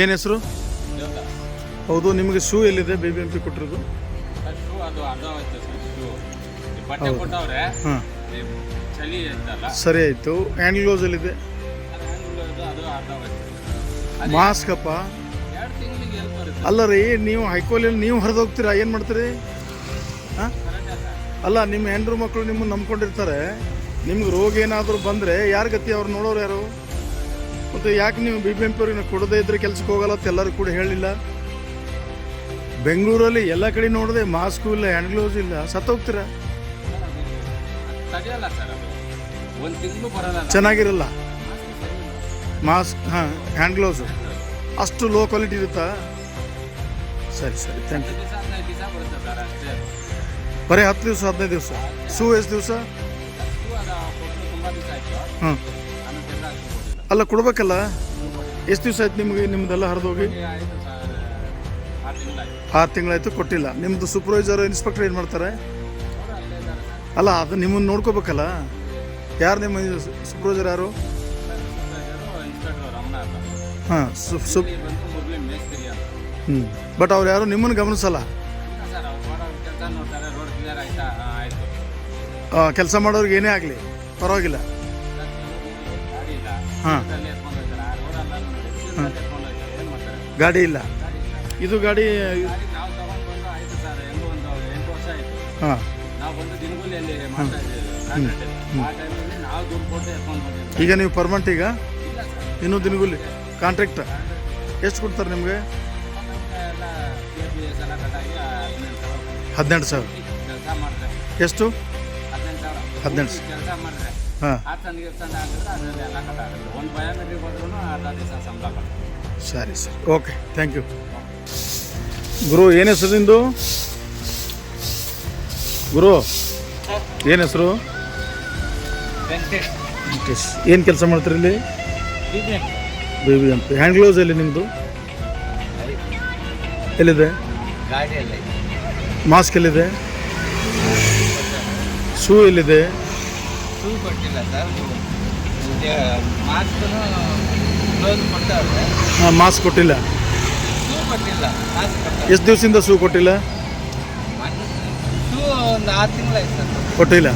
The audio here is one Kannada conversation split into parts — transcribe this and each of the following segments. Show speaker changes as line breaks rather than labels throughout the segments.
ಏನು ಹೆಸರು? ಹೌದು ನಿಮಗೆ ಶೂ ಎಲ್ಲಿದೆ? ಬಿ ಬಿ ಎಂ ಪಿ ಕೊಟ್ಟಿರೋದು
ಸರಿ
ಆಯಿತು. ಹ್ಯಾಂಡ್ ಗ್ಲೌಸ್ ಎಲ್ಲಿದೆ?
ಅದು ಅದು ಅರ್ಧ ಹೋಯ್ತು.
ಮಾಸ್ಕ್ ಅಪ್ಪ?
ಎರಡು ತಿಂಗಳಿಗೆ ಎಲ್ಲಿ ಬರುತ್ತೆ.
ಅಲ್ಲ ರೀ ನೀವು ಹೈಕೋಲಿಯಲ್ಲಿ ನೀವು ಹರಿದು ಹೋಗ್ತೀರಾ? ಏನು ಮಾಡ್ತೀರಿ? ಹಾಂ? ಅಲ್ಲ ನಿಮ್ಮ ಹೆಂಡ್ರು ಮಕ್ಕಳು ನಿಮ್ಮನ್ನು ನಂಬ್ಕೊಂಡಿರ್ತಾರೆ. ನಿಮ್ಗೆ ರೋಗ ಏನಾದರೂ ಬಂದರೆ ಯಾರು ಗತಿ? ಅವ್ರು ನೋಡೋರು ಯಾರು? ಮತ್ತು ಯಾಕೆ ನೀವು ಬಿ ಬಿ ಎಂ ಪಿ ಅವ್ರಿಗೆ ಕೊಡದೇ ಇದ್ರೆ ಕೆಲಸಕ್ಕೆ ಹೋಗಲ್ಲ ಅಂತ ಎಲ್ಲರೂ ಕೂಡ ಹೇಳಿಲ್ಲ ಬೆಂಗಳೂರಲ್ಲಿ ಎಲ್ಲ ಕಡೆ ನೋಡಿದೆ ಮಾಸ್ಕು ಇಲ್ಲ ಹ್ಯಾಂಡ್ ಗ್ಲೌಸ್ ಇಲ್ಲ ಸತ್ತೋಗ್ತೀರಾ ಚೆನ್ನಾಗಿರಲ್ಲ? ಮಾಸ್ಕ್ ಹಾಂ ಹ್ಯಾಂಡ್ ಗ್ಲೌಸು. ಅಷ್ಟು ಲೋ ಕ್ವಾಲಿಟಿ ಇರುತ್ತಾ? ಸರಿ ಸರಿ ಥ್ಯಾಂಕ್ ಯು ಬರೀ ಹತ್ತು ದಿವಸ ಹದಿನೈದು ದಿವಸ? ಶೂ ಎಷ್ಟು ದಿವಸ?
ಶೂ
ಅಲ್ಲ, ಕೊಡ್ಬೇಕಲ್ಲ? ಎಷ್ಟು ದಿವಸ ಆಯ್ತು ನಿಮಗೆ ನಿಮ್ಮದೆಲ್ಲ ಹರಿದೋಗಿ?
ಆರು ತಿಂಗಳಾಯ್ತು,
ಕೊಟ್ಟಿಲ್ಲ. ನಿಮ್ಮದು ಸೂಪರ್ವೈಸರ್ ಇನ್ಸ್ಪೆಕ್ಟರ್ ಏನು ಮಾಡ್ತಾರೆ?
ಅಲ್ಲೇ,
ಅದು ನಿಮ್ಮನ್ನು ನೋಡ್ಕೋಬೇಕಲ್ಲ? ಯಾರು ನಿಮ್ಮ ಸೂಪರ್ವೈಸರ್ ಯಾರು? ಹಾಂ ಸುಪ್ ಹ್ಞೂ ಬಟ್ ಅವ್ರು ಯಾರು ನಿಮ್ಮನ್ನು ಗಮನಿಸಲ್ಲ?
ಕೆಲಸ
ಮಾಡೋರಿಗೆ ಏನೇ ಆಗಲಿ. ಪರವಾಗಿಲ್ಲ.
ಮಾಡ್ತಾರೆ
ಗಾಡಿ ಇಲ್ಲ
ಗಾಡಿ ಇಲ್ಲ.
ಇದು ಗಾಡಿ ಹಾಂ. ಈಗ ನೀವು ಪರ್ಮನೆಂಟ್ ಈಗ? ಇನ್ನು ದಿನಗೂಲಿ ಕಾಂಟ್ರಾಕ್ಟ್ ಎಷ್ಟು ಕೊಡ್ತಾರೆ ನಿಮಗೆ?
ಹದಿನೆಂಟು ಸಾವಿರ.
ಎಷ್ಟು?
ಹದಿನೆಂಟು ಸಾವಿರ. ಅದರಲ್ಲಿ ಎಲ್ಲ ಒಂದು ಬಯೋಮೆಟ್ರಿಕ್ ಬಂದ್ರೂ ಅರ್ಧ ದಿವಸ ಸಂಬಳ
ಸರಿ ಸರಿ. ಓಕೆ ಥ್ಯಾಂಕ್ ಯು ಗುರು ಏನು ಹೆಸರು ನಿಂದು? ಗುರು ಏನು ಹೆಸರು? ವೆಂಕಟೇಶ್. ಏನು ಕೆಲಸ ಮಾಡ್ತೀರಿ ಇಲ್ಲಿ? B B M. P hand gloves ಎಲ್ಲಿ ನಿಮ್ಮದು ಎಲ್ಲಿದೆ? ಮಾಸ್ಕ್ ಎಲ್ಲಿದೆ? ಶೂ ಎಲ್ಲಿದೆ?
ಶೂ ಕೊಟ್ಟಿಲ್ಲ ಸರ್ ಮಾಸ್ಕ್ ಕ್ಲೋಸ್ ಕೊಟ್ಟವ್ರೆ.
ಹಾಂ ಮಾಸ್ಕ್ ಕೊಟ್ಟಿಲ್ಲ.
ಶೂ ಕೊಟ್ಟಿಲ್ಲ ಮಾಸ್ಕ್ ಕೊಟ್ಟವ್ರೆ.
ಎಷ್ಟು ದಿವಸದಿಂದ ಶೂ ಕೊಟ್ಟಿಲ್ಲ?
ಶೂ ಒಂದು ಆರು ತಿಂಗಳಾಯ್ತು ಸರ್
ಕೊಟ್ಟಿಲ್ಲ.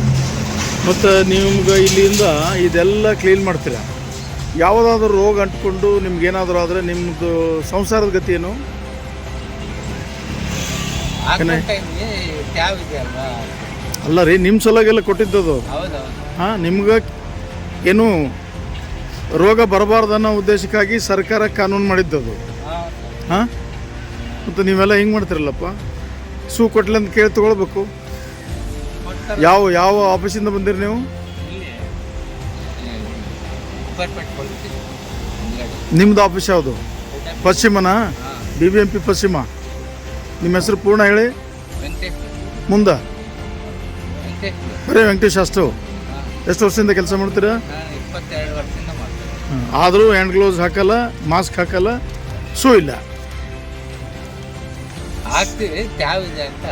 ಮತ್ತು ನಿಮ್ಗೆ ಇಲ್ಲಿಂದ ಇದೆಲ್ಲ ಕ್ಲೀನ್ ಮಾಡ್ತೀರಾ? ಯಾವುದಾದ್ರೂ ರೋಗ ಅಂಟ್ಕೊಂಡು ನಿಮ್ಗೇನಾದರೂ ಆದರೆ ನಿಮ್ಮದು ಸಂಸಾರದ ಗತಿ ಏನು? ಅಲ್ಲ ರೀ ನಿಮ್ಮ ಸಲಗೆಲ್ಲ ಕೊಟ್ಟಿದ್ದದು. ಹಾಂ ನಿಮ್ಗೆ ಏನು ರೋಗ ಬರಬಾರ್ದು ಅನ್ನೋ ಉದ್ದೇಶಕ್ಕಾಗಿ ಸರ್ಕಾರ ಕಾನೂನು ಮಾಡಿದ್ದದು
ಹಾಂ?
ಮತ್ತು ನೀವೆಲ್ಲ ಹಿಂಗೆ ಮಾಡ್ತಿರಲ್ಲಪ್ಪ? ಸೂ ಕೊಟ್ಲಿ ಅಂತ ಕೇಳಿ ತೊಗೊಳ್ಬೇಕು. ಯಾವ ಯಾವ ಆಫೀಸಿಂದ ಬಂದಿರಿ ನೀವು?
ನಿಮ್ದು
ನಿಮ್ಮದು ಆಫೀಸ್ ಯಾವುದು? ಪಶ್ಚಿಮನಾ? ಬಿ ಬಿ ಎಂ ಪಿ ಪಶ್ಚಿಮ. ನಿಮ್ಮ ಹೆಸರು ಪೂರ್ಣ ಹೇಳಿ. ಮುಂದೆ? ಬರೀ ವೆಂಕಟೇಶ್ ಅಷ್ಟು. ಎಷ್ಟು ವರ್ಷದಿಂದ ಕೆಲಸ ಮಾಡ್ತೀರಾ?
ನಾನು ಇಪ್ಪತ್ತೆರಡು ವರ್ಷದಿಂದ ಮಾಡ್ತೇನೆ.
ಆದರೂ ಹ್ಯಾಂಡ್ ಗ್ಲೋಸ್ ಹಾಕಲ್ಲ ಮಾಸ್ಕ್ ಹಾಕಲ್ಲ ಶೂ ಇಲ್ಲ.
ಹಾಕ್ತೀವಿ ಟ್ಯಾವ್ ಇದೆ ಅಂತ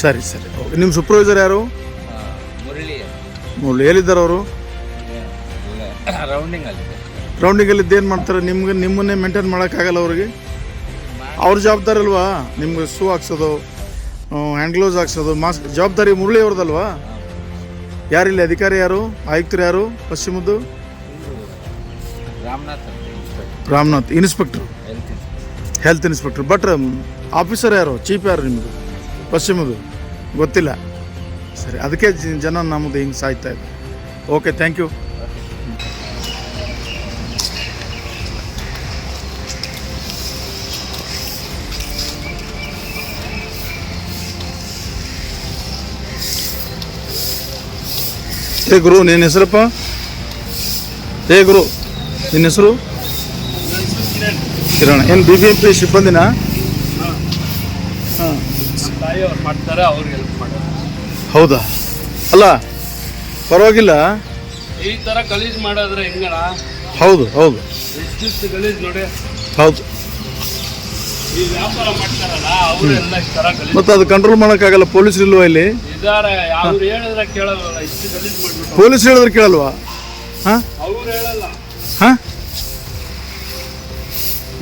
ಸರಿ ಸರಿ. ಓಕೆ ನಿಮ್ಮ ಸೂಪರ್ವೈಸರ್ ಯಾರು?
ಆ, ಮುರಳಿ
ಮುರಳಿ. ಎಲ್ಲಿದ್ದಾರೆ ಅವರು?
ರೌಂಡಿಂಗ್ ಅಲ್ಲಿ
ರೌಂಡಿಂಗಲ್ಲಿ ಇದ್ದೇನು ಮಾಡ್ತಾರೆ? ನಿಮ್ಗೆ ನಿಮ್ಮನ್ನೇ ಮೇಂಟೈನ್ ಮಾಡೋಕ್ಕಾಗಲ್ಲ ಅವ್ರಿಗೆ? ಅವ್ರ ಜವಾಬ್ದಾರಿ ಅಲ್ವಾ? ನಿಮ್ಗೆ ಶೂ ಹಾಕ್ಸೋದು ಹ್ಯಾಂಡ್ ಗ್ಲೋಸ್ ಹಾಕ್ಸೋದು ಮಾಸ್ಕ್ ಜವಾಬ್ದಾರಿ ಮುರಳಿ ಅವ್ರದ್ದಲ್ವಾ ಯಾರಿಲ್ಲ ಅಧಿಕಾರಿ ಯಾರು? ಆಯುಕ್ತರು ಯಾರು? ಪಶ್ಚಿಮದ್ದು?
Ramnath
Ramanath inspector
health
inspector inspector but officer ಯಾರು? ಚೀಫ್ ಯಾರು ನಿಮ್ಮದು ಪಶ್ಚಿಮದು ಗೊತ್ತಿಲ್ಲ. ಸರಿ ಅದಕ್ಕೆ ಜನ ನಮ್ಮದು ಹಿಂಗೆ ಸಾಯ್ತಾ ಇದೆ. ಓಕೆ ಥ್ಯಾಂಕ್ ಯು ಏ ಗುರು ನಿನ್ನ ಹೆಸರಪ್ಪ? ಏ ಗುರು ನಿನ್ನ ಹೆಸರು? ಕಿರಣ. ಏನು ಬಿ ಬಿ ಎಂ ಪಿ ಸಿಬ್ಬಂದಿನ? ಹಾಂ.
ಮಾಡ್ತಾರೆ ಅವ್ರಿಗೆ ಹೆಲ್ಪ್ ಮಾಡೋದು
ಹೌದಾ? ಅಲ್ಲ ಪರವಾಗಿಲ್ಲ.
ಈ ತರ ಗಲೀಜ್ ಮಾಡಿದ್ರೆ ಹೆಂಗಣ
ಹೌದು ಹೌದು.
ಎಷ್ಟು ಗಲೀಜ್ ನೋಡಿ.
ಹೌದು.
ಈ ವ್ಯಾಪಾರ ಮಾಡ್ತಾರಲ್ಲ ಅವರೆಲ್ಲ
ಮತ್ತು ಅದು ಕಂಟ್ರೋಲ್ ಮಾಡೋಕ್ಕಾಗಲ್ಲ ಪೊಲೀಸ್ ಇಲ್ವಾ ಇಲ್ಲಿ?
ಇದಾರೆ ಅವ್ರು ಹೇಳಿದ್ರೆ ಕೇಳಲ್ಲ ಇಷ್ಟು ಗಲೀಜ್ ಮಾಡ್ಬಿಟ್ಟು
ಪೊಲೀಸ್ ಹೇಳಿದ್ರೆ ಕೇಳಲ್ವಾ? ಹಾಂ?
ಅವ್ರು ಹೇಳಲ್ಲ.
ಹಾಂ?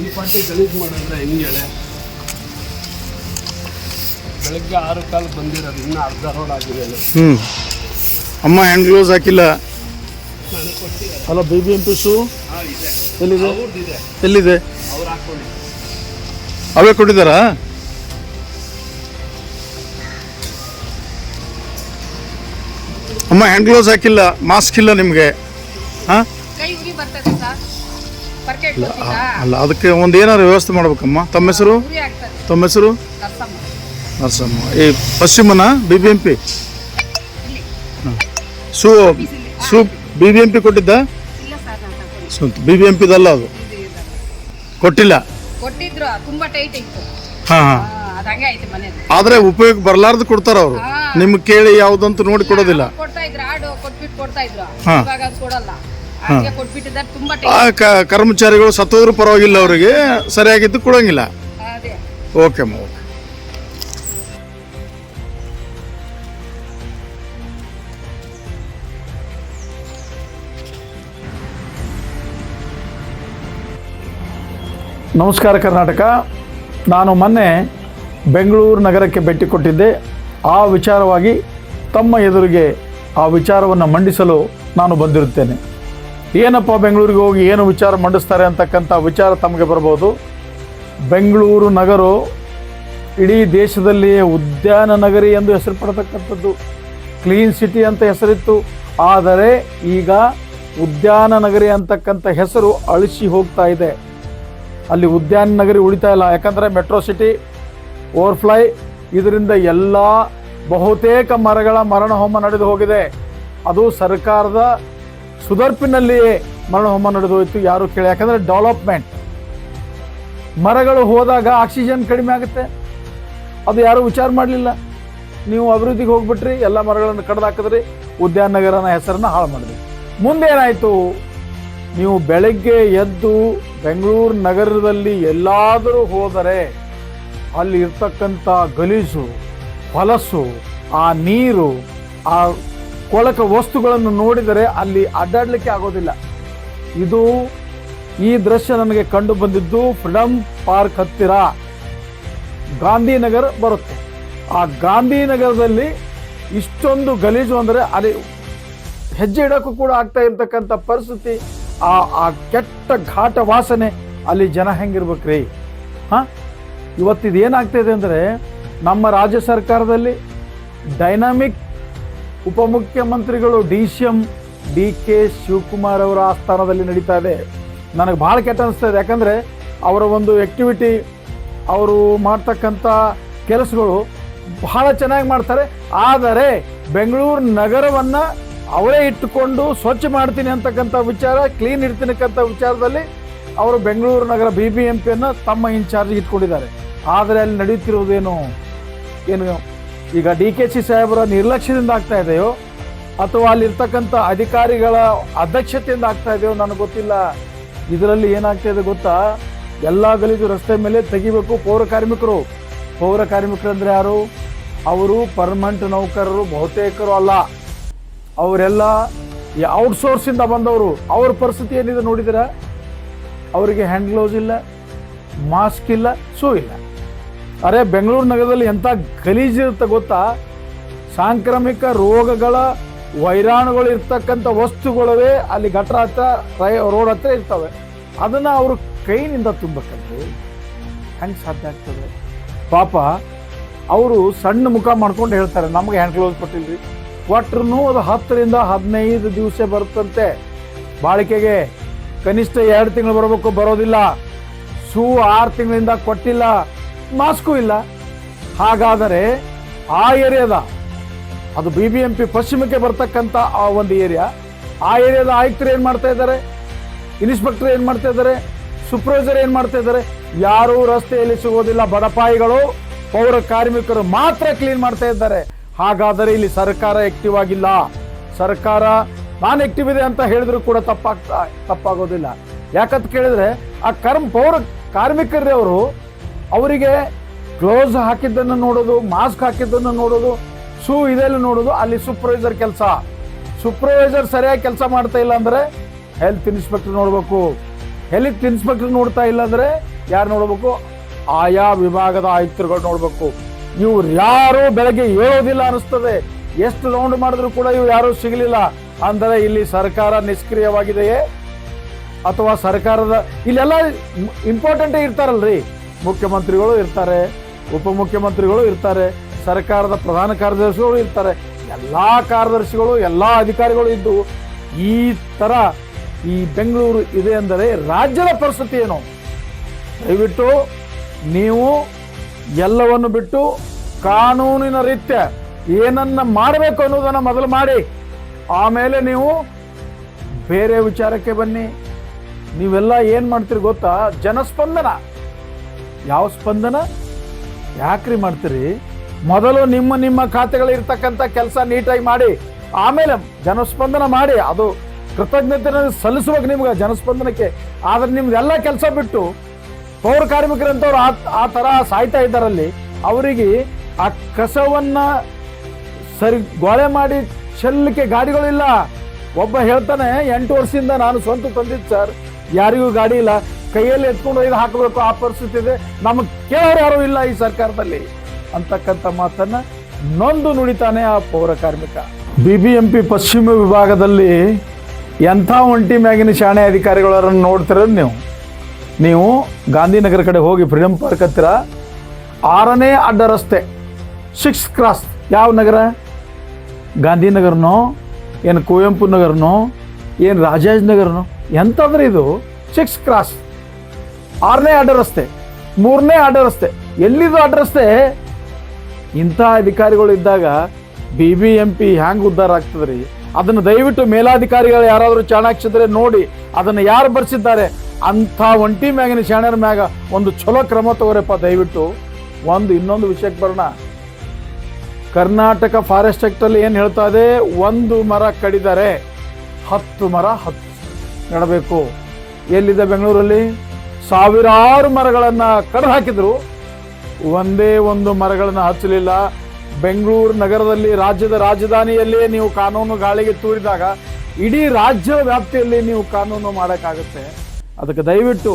ಈ ಪಾಟಿ ಗಲೀಜು ಮಾಡಿದ್ರೆ ಹೆಂಗೆ ಹೇಳೆ? ಬೆಳಗ್ಗೆ ಆರು ಕಾಲು ಬಂದಿರೋದು ಇನ್ನೂ ಅರ್ಧ ರೋಡ್ ಆಗಿದೆ
ಹ್ಞೂ ಅಮ್ಮ ಹ್ಯಾಂಡ್ ಗ್ಲೌಸ್ ಹಾಕಿಲ್ಲ. ಅಲ್ಲ B B M P shoe
ಹಾಂ ಇದೆ.
ಎಲ್ಲಿದೆ? ಎಲ್ಲಿದೆ? ಅವೇ ಕೊಟ್ಟಿದ್ದಾರಾ? ಅಮ್ಮ ಹ್ಯಾಂಡ್ ಗ್ಲೋಸ್ ಹಾಕಿಲ್ಲ ಮಾಸ್ಕ್ ಇಲ್ಲ ನಿಮಗೆ. ಹಾಂ? ಅಲ್ಲ ಅದಕ್ಕೆ ಒಂದು ಏನಾರು ವ್ಯವಸ್ಥೆ ಮಾಡ್ಬೇಕಮ್ಮ. ತಮ್ಮ ಹೆಸರು? ತಮ್ಮ ಹೆಸರು?
ನರ್ಸಮ್ಮ.
ಈ ಪಶ್ಚಿಮನ? B B M P shoe shoe B B M P ಕೊಟ್ಟಿದ್ದ? ಬಿ ಬಿ ಎಂ ಪಿದಲ್ಲ ಅದು. ಕೊಟ್ಟಿಲ್ಲ.
ಕೊಟ್ಟಿದ್ರು ತುಂಬಾ ಟೈಟ್ ಇತ್ತು.
ಹಾಂ ಹಾಂ.
ಐತೆ
ಆದರೆ ಉಪಯೋಗ ಬರ್ಲಾರ್ದು ಕೊಡ್ತಾರ ಅವರು.
ಹಾ.
ನಿಮ್ಗೆ ಕೇಳಿ ಯಾವ್ದಂತ ನೋಡಿ ಕೊಡೋದಿಲ್ಲ.
ಕೊಡ್ತಾ ಇದ್ರು ಆಡು ಕೊಟ್ಬಿಟ್ಟು ಕೊಡ್ತಾ ಇದ್ರು.
ಹಾ.
ಇವಾಗ ಅದು ಕೊಡಲ್ಲ. ಹಂಗೆ ಕೊಟ್ಬಿಟ್ಟಿದ್ದಾರೆ ತುಂಬಾ ಟೈಟ್
ಆ ಕ- ಕರ್ಮಚಾರಿಗಳು ಸತ್ತೋದ್ರು ಪರವಾಗಿಲ್ಲ ಅವರಿಗೆ. ಸರಿಯಾಗಿದ್ದು ಕೊಡಂಗಿಲ್ಲ.
ಅದೇ.
ಓಕೆ ಅಮ್ಮ ಓಕೆ. ನಮಸ್ಕಾರ ಕರ್ನಾಟಕ. ನಾನು ಮೊನ್ನೆ ಬೆಂಗಳೂರು ನಗರಕ್ಕೆ ಭೇಟಿ ಕೊಟ್ಟಿದ್ದೆ. ಆ ವಿಚಾರವಾಗಿ ತಮ್ಮ ಎದುರಿಗೆ ಆ ವಿಚಾರವನ್ನು ಮಂಡಿಸಲು ನಾನು ಬಂದಿರುತ್ತೇನೆ. ಏನಪ್ಪ ಬೆಂಗಳೂರಿಗೆ ಹೋಗಿ ಏನು ವಿಚಾರ ಮಂಡಿಸ್ತಾರೆ ಅಂತಕ್ಕಂಥ ವಿಚಾರ ತಮಗೆ ಬರ್ಬೋದು. ಬೆಂಗಳೂರು ನಗರ ಇಡೀ ದೇಶದಲ್ಲಿಯೇ ಉದ್ಯಾನ ನಗರಿ ಎಂದು ಹೆಸರು ಪಡತಕ್ಕಂಥದ್ದು ಕ್ಲೀನ್ ಸಿಟಿ ಅಂತ ಹೆಸರಿತ್ತು. ಆದರೆ ಈಗ ಉದ್ಯಾನ ನಗರಿ ಅಂತಕ್ಕಂಥ ಹೆಸರು ಅಳಿಸಿ ಹೋಗ್ತಾ ಇದೆ. ಅಲ್ಲಿ ಉದ್ಯಾನ ನಗರಿ ಉಳಿತಾ ಇಲ್ಲ. ಯಾಕಂದರೆ ಮೆಟ್ರೋ ಸಿಟಿ ಓವರ್ಫ್ಲೈ ಇದರಿಂದ ಎಲ್ಲ ಬಹುತೇಕ ಮರಗಳ ಮರಣ ಹೋಮ ನಡೆದು ಹೋಗಿದೆ. ಅದು ಸರ್ಕಾರದ ಸುದರ್ಪಿನಲ್ಲಿಯೇ ಮರಣ ಹೋಮ ನಡೆದು ಹೋಯಿತು, ಯಾರು ಕೇಳಿ. ಯಾಕಂದರೆ ಡೆವಲಪ್ಮೆಂಟ್ ಮರಗಳು ಹೋದಾಗ ಆಕ್ಸಿಜನ್ ಕಡಿಮೆ ಆಗುತ್ತೆ. ಅದು ಯಾರೂ ವಿಚಾರ ಮಾಡಲಿಲ್ಲ. ನೀವು ಅಭಿವೃದ್ಧಿಗೆ ಹೋಗ್ಬಿಟ್ರಿ, ಎಲ್ಲ ಮರಗಳನ್ನು ಕಡ್ದು ಹಾಕಿದ್ರಿ ಉದ್ಯಾನ ನಗರನ ಹೆಸರನ್ನ ಹಾಳು ಮಾಡಿದ್ರಿ. ಮುಂದೇನಾಯಿತು ನೀವು ಬೆಳಗ್ಗೆ ಎದ್ದು ಬೆಂಗಳೂರು ನಗರದಲ್ಲಿ ಎಲ್ಲಾದರೂ ಹೋದರೆ ಅಲ್ಲಿ ಇರ್ತಕ್ಕಂಥ ಗಲೀಜು, ಹೊಲಸು, ಆ ನೀರು, ಆ ಕೊಳಕ ವಸ್ತುಗಳನ್ನು ನೋಡಿದರೆ ಅಲ್ಲಿ ಅಡ್ಡಾಡಲಿಕ್ಕೆ ಆಗೋದಿಲ್ಲ. ಇದು ಈ ದೃಶ್ಯ ನನಗೆ ಕಂಡು ಬಂದಿದ್ದು ಫ್ರೀಡಮ್ ಪಾರ್ಕ್ ಹತ್ತಿರ ಗಾಂಧಿನಗರ ಬರುತ್ತೆ. ಆ ಗಾಂಧಿನಗರದಲ್ಲಿ ಇಷ್ಟೊಂದು ಗಲೀಜು ಅಂದರೆ ಅಲ್ಲಿ ಹೆಜ್ಜೆ ಇಡೋಕ್ಕೂ ಕೂಡ ಆಗ್ತಾ ಇರ್ತಕ್ಕಂಥ ಪರಿಸ್ಥಿತಿ ಆ ಆ ಕೆಟ್ಟ ಘಾಟ ವಾಸನೆ ಅಲ್ಲಿ ಜನ ಹೆಂಗಿರ್ಬೇಕ್ರಿ? ಹಾಂ? ಇವತ್ತಿದು ಏನಾಗ್ತಾ ಇದೆ ಅಂದರೆ ನಮ್ಮ ರಾಜ್ಯ ಸರ್ಕಾರದಲ್ಲಿ ಡೈನಾಮಿಕ್ ಉಪಮುಖ್ಯಮಂತ್ರಿಗಳು D C M, D K Shivakumar ಅವರ ಆಸ್ಥಾನದಲ್ಲಿ ನಡೀತಾ ಇದೆ. ನನಗೆ ಭಾಳ ಕೆಟ್ಟ ಅನಿಸ್ತಾ ಇದೆ ಯಾಕಂದರೆ ಅವರ ಒಂದು ಆ್ಯಕ್ಟಿವಿಟಿ ಅವರು ಮಾಡ್ತಕ್ಕಂಥ ಕೆಲಸಗಳು ಬಹಳ ಚೆನ್ನಾಗಿ ಮಾಡ್ತಾರೆ. ಆದರೆ ಬೆಂಗಳೂರು ನಗರವನ್ನು ಅವರೇ ಇಟ್ಟುಕೊಂಡು ಸ್ವಚ್ಛ ಮಾಡ್ತೀನಿ ಅಂತಕ್ಕಂಥ ವಿಚಾರ ಕ್ಲೀನ್ ಇಡ್ತೀನಕ್ಕಂಥ ವಿಚಾರದಲ್ಲಿ ಅವರು ಬೆಂಗಳೂರು ನಗರ ಬಿ ಬಿ ಎಂ ಪಿಯನ್ನು ತಮ್ಮ ಇನ್ಚಾರ್ಜ್ ಇಟ್ಕೊಂಡಿದ್ದಾರೆ. ಆದರೆ ಅಲ್ಲಿ ನಡೆಯುತ್ತಿರುವುದೇನು ಏನು? ಈಗ ಡಿ ಕೆ ಸಿ ಸಾಹೇಬರ ನಿರ್ಲಕ್ಷ್ಯದಿಂದ ಆಗ್ತಾ ಇದೆಯೋ? ಅಥವಾ ಅಲ್ಲಿರ್ತಕ್ಕಂಥ ಅಧಿಕಾರಿಗಳ ಅಧ್ಯಕ್ಷತೆಯಿಂದ ಆಗ್ತಾ ಇದೆಯೋ ನನಗೆ ಗೊತ್ತಿಲ್ಲ. ಇದರಲ್ಲಿ ಏನಾಗ್ತಾ ಇದೆ ಗೊತ್ತಾ? ಎಲ್ಲ ಗಲೀಜು ರಸ್ತೆ ಮೇಲೆ ತೆಗಿಬೇಕು ಪೌರ ಕಾರ್ಮಿಕರು. ಪೌರ ಕಾರ್ಮಿಕರು ಅಂದರೆ ಯಾರು? ಅವರು ಪರ್ಮನೆಂಟ್ ನೌಕರರು, ಬಹುತೇಕರು ಅಲ್ಲ. ಅವರೆಲ್ಲ ಈ ಔಟ್ಸೋರ್ಸಿಂದ ಬಂದವರು, ಅವ್ರ ಪರಿಸ್ಥಿತಿ ಏನಿದೆ ನೋಡಿದ್ರೆ, ಅವರಿಗೆ ಹ್ಯಾಂಡ್ ಗ್ಲೌಸ್ ಇಲ್ಲ ಮಾಸ್ಕ್ ಇಲ್ಲ ಶೂ ಇಲ್ಲ. ಅರೆ, ಬೆಂಗಳೂರು ನಗರದಲ್ಲಿ ಎಂಥ ಗಲೀಜಿರುತ್ತೆ ಗೊತ್ತಾ? ಸಾಂಕ್ರಾಮಿಕ ರೋಗಗಳ ವೈರಾಣುಗಳು ಇರ್ತಕ್ಕಂಥ ವಸ್ತುಗಳವೇ ಅಲ್ಲಿ ಗಟ್ರ ಹತ್ರ, ರೈ ರೋಡ್ ಹತ್ರ ಇರ್ತವೆ. ಅದನ್ನು ಅವರು ಕೈನಿಂದ ತುಂಬಕ್ಕಂದ್ರೆ ಹೆಂಗೆ ಸಾಧ್ಯ ಆಗ್ತದೆ? ಪಾಪ, ಅವರು ಸಣ್ಣ ಮುಖ ಮಾಡ್ಕೊಂಡು ಹೇಳ್ತಾರೆ, ನಮಗೆ ಹ್ಯಾಂಡ್ ಗ್ಲೌಸ್ ಕೊಟ್ಟಿಲ್ರಿ. ಕೊಟ್ರು ಅದು ಹತ್ತರಿಂದ ಹದಿನೈದು ದಿವಸ ಬರುತ್ತಂತೆ. ಬಾಳಿಕೆಗೆ ಕನಿಷ್ಠ ಎರಡು ತಿಂಗಳು ಬರಬೇಕು, ಬರೋದಿಲ್ಲ. ಶೂ ಆರು ತಿಂಗಳಿಂದ ಕೊಟ್ಟಿಲ್ಲ, ಮಾಸ್ಕು ಇಲ್ಲ. ಹಾಗಾದರೆ ಆ ಏರಿಯಾದ, ಅದು ಬಿ ಬಿ ಎಂ ಪಶ್ಚಿಮಕ್ಕೆ ಬರ್ತಕ್ಕಂಥ ಆ ಒಂದು ಏರಿಯಾ, ಆ ಏರಿಯಾದ ಆಯುಕ್ತರು ಏನು ಮಾಡ್ತಾ ಇದ್ದಾರೆ? ಇನ್ಸ್ಪೆಕ್ಟರ್ ಏನು ಮಾಡ್ತಾ ಇದ್ದಾರೆ? ಸೂಪರ್ವೈಸರ್ ಏನು ಮಾಡ್ತಾ ಇದ್ದಾರೆ? ಯಾರೂ ರಸ್ತೆಯಲ್ಲಿ ಸಿಗೋದಿಲ್ಲ. ಬಡಪಾಯಿಗಳು ಪೌರ ಕಾರ್ಮಿಕರು ಮಾತ್ರ ಕ್ಲೀನ್ ಮಾಡ್ತಾ ಇದ್ದಾರೆ. ಹಾಗಾದರೆ ಇಲ್ಲಿ ಸರ್ಕಾರ ಆಕ್ಟಿವ್ ಆಗಿಲ್ಲ. ಸರ್ಕಾರ ನಾನ್ ಆಕ್ಟಿವ್ ಇದೆ ಅಂತ ಹೇಳಿದ್ರು ಕೂಡ ತಪ್ಪಾಗ್ತಾ, ತಪ್ಪಾಗೋದಿಲ್ಲ. ಯಾಕಂತ ಕೇಳಿದ್ರೆ ಆ ಕರ್ಮ, ಪೌರ ಕಾರ್ಮಿಕರೇ ಅವರು, ಅವರಿಗೆ ಗ್ಲೌಸ್ ಹಾಕಿದ್ದನ್ನು ನೋಡೋದು ಮಾಸ್ಕ್ ಹಾಕಿದ್ದನ್ನು ನೋಡೋದು ಶೂ ಇದೆಲ್ಲ ನೋಡೋದು, ಅಲ್ಲಿ ಸೂಪರ್ವೈಸರ್ ಕೆಲಸ. ಸೂಪರ್ವೈಸರ್ ಸರಿಯಾಗಿ ಕೆಲಸ ಮಾಡ್ತಾ ಇಲ್ಲ ಅಂದ್ರೆ ಹೆಲ್ತ್ ಇನ್ಸ್ಪೆಕ್ಟರ್ ನೋಡಬೇಕು. ಹೆಲ್ತ್ ಇನ್ಸ್ಪೆಕ್ಟರ್ ನೋಡ್ತಾ ಇಲ್ಲ ಅಂದ್ರೆ ಯಾರು ನೋಡ್ಬೇಕು? ಆಯಾ ವಿಭಾಗದ ಆಯುಕ್ತರುಗಳು ನೋಡ್ಬೇಕು. ಇವ್ರು ಯಾರು ಬೆಳಗ್ಗೆ ಹೇಳೋದಿಲ್ಲ ಅನಿಸ್ತದೆ ಎಷ್ಟು ರೌಂಡ್ ಮಾಡಿದ್ರು ಕೂಡ ಇವ್ರು ಯಾರು ಸಿಗಲಿಲ್ಲ. ಅಂದರೆ ಇಲ್ಲಿ ಸರ್ಕಾರ ನಿಷ್ಕ್ರಿಯವಾಗಿದೆಯೇ? ಅಥವಾ ಸರ್ಕಾರದ ಇಲ್ಲೆಲ್ಲ ಇಂಪಾರ್ಟೆಂಟ್ ಇರ್ತಾರಲ್ರಿ. ಮುಖ್ಯಮಂತ್ರಿಗಳು ಇರ್ತಾರೆ, ಉಪಮುಖ್ಯಮಂತ್ರಿಗಳು ಇರ್ತಾರೆ, ಸರ್ಕಾರದ ಪ್ರಧಾನ ಕಾರ್ಯದರ್ಶಿಗಳು ಇರ್ತಾರೆ. ಎಲ್ಲ ಕಾರ್ಯದರ್ಶಿಗಳು, ಎಲ್ಲ ಅಧಿಕಾರಿಗಳು ಇದ್ದು ಈ ಥರ ಈ ಬೆಂಗಳೂರು ಇದೆ ಅಂದರೆ ರಾಜ್ಯದ ಪರಿಸ್ಥಿತಿ ಏನು? ದಯವಿಟ್ಟು ನೀವು ಎಲ್ಲವನ್ನು ಬಿಟ್ಟು ಕಾನೂನಿನ ರೀತ್ಯ ಏನನ್ನ ಮಾಡಬೇಕು ಅನ್ನೋದನ್ನ ಮೊದಲು ಮಾಡಿ. ಆಮೇಲೆ ನೀವು ಬೇರೆ ವಿಚಾರಕ್ಕೆ ಬನ್ನಿ. ನೀವೆಲ್ಲ ಏನು ಮಾಡ್ತೀರಿ ಗೊತ್ತಾ? ಜನಸ್ಪಂದನ. ಯಾವ ಸ್ಪಂದನ? ಯಾಕ್ರಿ ಮಾಡ್ತೀರಿ? ಮೊದಲು ನಿಮ್ಮ ನಿಮ್ಮ ಖಾತೆಗಳಿರ್ತಕ್ಕಂಥ ಕೆಲಸ ನೀಟಾಗಿ ಮಾಡಿ. ಆಮೇಲೆ ಜನಸ್ಪಂದನ ಮಾಡಿ. ಅದು ಕೃತಜ್ಞತೆ ಸಲ್ಲಿಸುವಾಗ ನಿಮ್ಗೆ ಜನಸ್ಪಂದನಕ್ಕೆ. ಆದ್ರೆ ನಿಮ್ದೆಲ್ಲ ಕೆಲಸ ಬಿಟ್ಟು ಪೌರ ಕಾರ್ಮಿಕರಂತವ್ರು ಆ ಆ ಥರ ಸಾಯ್ತಾ ಇದ್ದಾರಲ್ಲಿ ಅವರಿಗೆ ಆ ಕಸವನ್ನ ಸರಿ ಗೋಳೆ ಮಾಡಿ ಚೆಲ್ಲಕ್ಕೆ ಗಾಡಿಗಳಿಲ್ಲ ಒಬ್ಬ ಹೇಳ್ತಾನೆ, ಎಂಟು ವರ್ಷದಿಂದ ನಾನು ಸ್ವಂತ ತಂದಿದ್ದು ಸರ್. ಯಾರಿಗೂ ಗಾಡಿ ಇಲ್ಲ. ಕೈಯಲ್ಲಿ ಎತ್ಕೊಂಡು ಹೋಗಿ ಹಾಕಬೇಕು, ಆ ಪರಿಸ್ಥಿತಿ ಇದೆ. ನಮಗೆ ಕೇಳೋರು ಯಾರು ಇಲ್ಲ ಈ ಸರ್ಕಾರದಲ್ಲಿ. ಅಂತಕ್ಕಂಥ ಮಾತನ್ನ ನೊಂದು ನುಡಿತಾನೆ ಆ ಪೌರ ಕಾರ್ಮಿಕ. ಬಿ ಬಿ ಎಂ ಪಶ್ಚಿಮ ವಿಭಾಗದಲ್ಲಿ ಎಂಥ ಒಂಟಿ ಮ್ಯಾಗಿನ ಶಾಣೆ ಅಧಿಕಾರಿಗಳನ್ನ ನೋಡ್ತಿರೋದು ನೀವು? ನೀವು ಗಾಂಧಿನಗರ ಕಡೆ ಹೋಗಿ ಫ್ರೀಡಮ್ ಪಾರ್ಕ್ ಹತ್ತಿರ ಆರನೇ ಅಡ್ಡ ರಸ್ತೆ ಸಿಕ್ಸ್ ಕ್ರಾಸ್ ಯಾವ ನಗರ? ಗಾಂಧಿನಗರನೋ, ಏನು ಕುವೆಂಪು ನಗರನೋ, ಏನು ರಾಜಾಜ್ ನಗರನೋ ಇದು ಸಿಕ್ಸ್ ಕ್ರಾಸ್ ಆರನೇ ಅಡ್ಡ ರಸ್ತೆ, ಮೂರನೇ ಅಡ್ಡ ರಸ್ತೆ, ಎಲ್ಲಿದು ಅಡ್ಡ ರಸ್ತೆ? ಇಂಥ ಅಧಿಕಾರಿಗಳು ಇದ್ದಾಗ ಬಿ ಬಿ ಎಂ ಪಿ ಹ್ಯಾಂಗ್ ಉದ್ಧಾರ ಆಗ್ತದ್ರಿ? ಅದನ್ನು ದಯವಿಟ್ಟು ಮೇಲಾಧಿಕಾರಿಗಳು ಯಾರಾದರೂ ಚಾಣಾಕ್ಷಿದ್ರೆ ನೋಡಿ, ಅದನ್ನು ಯಾರು ಬರ್ಸಿದ್ದಾರೆ? ಅಂಥ ಒಂಟಿ ಮ್ಯಾಗಿನ ಶಾಣ್ಯರ ಮ್ಯಾಗ ಒಂದು ಚಲೋ ಕ್ರಮ ತಗೋರಪ್ಪ ದಯವಿಟ್ಟು. ಒಂದು ಇನ್ನೊಂದು ವಿಷಯಕ್ಕೆ ಬರೋಣ. ಕರ್ನಾಟಕ ಫಾರೆಸ್ಟ್ ಆಕ್ಟ್ ಅಲ್ಲಿ ಏನು ಹೇಳ್ತಾ ಇದೆ? ಒಂದು ಮರ ಕಡಿದರೆ ಹತ್ತು ಮರ ಹತ್ತು ನೆಡಬೇಕು. ಎಲ್ಲಿದೆ ಬೆಂಗಳೂರಲ್ಲಿ? ಸಾವಿರಾರು ಮರಗಳನ್ನು ಕಡಿದು ಹಾಕಿದ್ರು. ಒಂದೇ ಒಂದು ಮರಗಳನ್ನು ಹಚ್ಚಲಿಲ್ಲ. ಬೆಂಗಳೂರು ನಗರದಲ್ಲಿ ರಾಜ್ಯದ ರಾಜಧಾನಿಯಲ್ಲೇ ನೀವು ಕಾನೂನು ಗಾಳಿಗೆ ತೂರಿದಾಗ, ಇಡೀ ರಾಜ್ಯ ವ್ಯಾಪ್ತಿಯಲ್ಲಿ ನೀವು ಕಾನೂನು ಮಾಡೋಕ್ಕಾಗುತ್ತೆ. ಅದಕ್ಕೆ ದಯವಿಟ್ಟು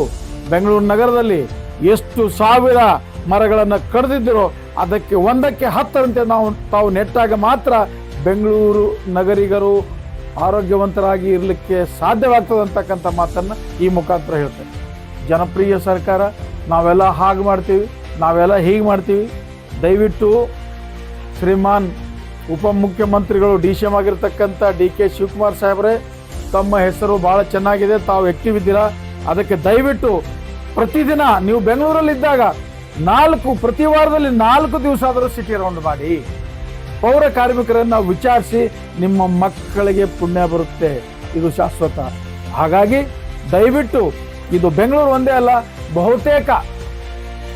ಬೆಂಗಳೂರು ನಗರದಲ್ಲಿ ಎಷ್ಟು ಸಾವಿರ ಮರಗಳನ್ನು ಕಡಿದಿದ್ದರೋ ಅದಕ್ಕೆ ಒಂದಕ್ಕೆ ಹತ್ತರಂತೆ ನಾವು, ತಾವು ನೆಟ್ಟಾಗ ಮಾತ್ರ ಬೆಂಗಳೂರು ನಗರಿಗರು ಆರೋಗ್ಯವಂತರಾಗಿ ಇರಲಿಕ್ಕೆ ಸಾಧ್ಯವಾಗ್ತದೆ ಅಂತಕ್ಕಂಥ ಮಾತನ್ನು ಈ ಮುಖಾಂತರ ಹೇಳ್ತೇನೆ. ಜನಪ್ರಿಯ ಸರ್ಕಾರ, ನಾವೆಲ್ಲ ಹಾಗೆ ಮಾಡ್ತೀವಿ, ನಾವೆಲ್ಲ ಹೀಗೆ ಮಾಡ್ತೀವಿ. ದಯವಿಟ್ಟು ಶ್ರೀಮಾನ್ ಉಪಮುಖ್ಯಮಂತ್ರಿಗಳು, ಡಿ ಸಿ ಎಂ ಆಗಿರ್ತಕ್ಕಂಥ ಡಿ ಕೆ ಶಿವಕುಮಾರ್ ಸಾಹೇಬ್ರೆ, ತಮ್ಮ ಹೆಸರು ಭಾಳ ಚೆನ್ನಾಗಿದೆ, ತಾವು ಇದ್ದೀರಾ? ಅದಕ್ಕೆ ದಯವಿಟ್ಟು ಪ್ರತಿದಿನ ನೀವು ಬೆಂಗಳೂರಲ್ಲಿದ್ದಾಗ ನಾಲ್ಕು, ಪ್ರತಿ ವಾರದಲ್ಲಿ ನಾಲ್ಕು ದಿವಸ ಆದರೂ ಸಿಟಿ ರೌಂಡ್ ಮಾಡಿ. ಪೌರ ಕಾರ್ಮಿಕರನ್ನು ವಿಚಾರಿಸಿ ನಿಮ್ಮ ಮಕ್ಕಳಿಗೆ ಪುಣ್ಯ ಬರುತ್ತೆ. ಇದು ಶಾಶ್ವತ. ಹಾಗಾಗಿ ದಯವಿಟ್ಟು ಇದು ಬೆಂಗಳೂರು ಒಂದೇ ಅಲ್ಲ, ಬಹುತೇಕ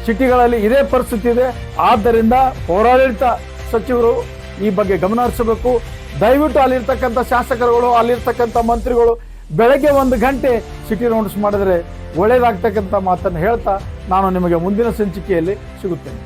ಸಿಟಿಗಳಲ್ಲಿ ಇದೇ ಪರಿಸ್ಥಿತಿ ಇದೆ. ಆದ್ದರಿಂದ ಪೌರಾಡಳಿತ ಸಚಿವರು ಈ ಬಗ್ಗೆ ಗಮನ ಹರಿಸಬೇಕು. ದಯವಿಟ್ಟು ಅಲ್ಲಿರ್ತಕ್ಕಂಥ ಶಾಸಕರುಗಳು, ಅಲ್ಲಿರ್ತಕ್ಕಂಥ ಮಂತ್ರಿಗಳು ಬೆಳಗ್ಗೆ ಒಂದು ಗಂಟೆ ಸಿಟಿ ರೌಂಡ್ಸ್ ಮಾಡಿದ್ರೆ ಒಳ್ಳೇದಾಗ್ತಕ್ಕಂಥ ಮಾತನ್ನು ಹೇಳ್ತಾ ನಾನು ನಿಮಗೆ ಮುಂದಿನ ಸಂಚಿಕೆಯಲ್ಲಿ ಸಿಗುತ್ತೇನೆ.